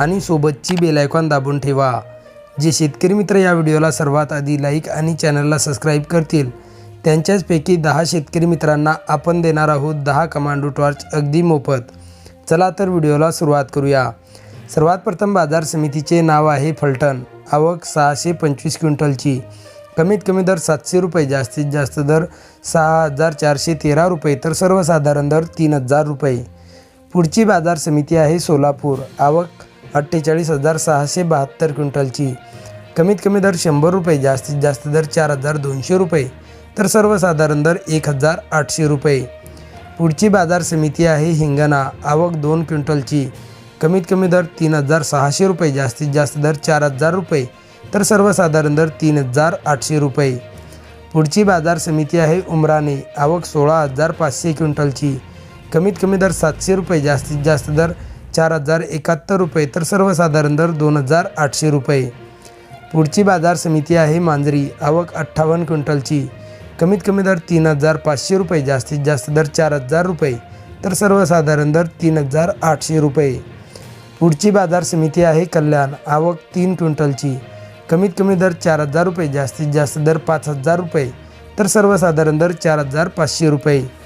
आणि सोबतची बेलायकॉन दाबून ठेवा. जे शेतकरी मित्र या व्हिडिओला सर्वात आधी लाईक आणि चॅनलला सबस्क्राईब करतील त्यांच्याचपैकी दहा शेतकरी मित्रांना आपण देणार आहोत दहा कमांडो टॉर्च अगदी मोफत. चला तर व्हिडिओला सुरुवात करूया. सर्वात प्रथम बाजार समितीचे नाव आहे फलटण. आवक सहाशे पंचवीस क्विंटलची. कमीत कमी दर सातशे रुपये जास्तीत जास्त दर सहा हजार चारशे तेरा रुपये तर सर्वसाधारण दर तीन हजार रुपये. पुढची बाजार समिती आहे सोलापूर. आवक अठ्ठेचाळीस हजार सहाशे बहात्तर क्विंटलची. कमीत कमी दर शंभर रुपये जास्तीत जास्त दर चार हजार दोनशे रुपये तर सर्वसाधारण दर एक हजार आठशे रुपये. पुढची बाजार समिती आहे हिंगणा. आवक दोन क्विंटलची. कमीत कमी दर तीन हजार सहाशे रुपये जास्तीत जास्त दर चार हजार रुपये तर सर्वसाधारण दर तीन हजार आठशे रुपये. पुढची बाजार समिती आहे उमराने आवक सोळा हजार पाचशे क्विंटलची. कमीत कमी दर सातशे रुपये जास्तीत जास्त दर चार हजार एकाहत्तर रुपये तर सर्वसाधारण दर दोन हजार आठशे रुपये. पुढची बाजार समिती आहे मांजरी. आवक अठ्ठावन्न क्विंटलची. कमीत कमी दर तीन हजार पाचशे रुपये. जास्तीत जास्त दर चार हजार रुपये. तर सर्वसाधारण दर तीन हजार आठशे रुपये. पुढची बाजार समिती आहे कल्याण. आवक तीन क्विंटलची. कमीत कमी दर चार हजार रुपये. जास्तीत जास्त दर पाच हजार रुपये. तर सर्वसाधारण दर चार हजार पाचशे रुपये.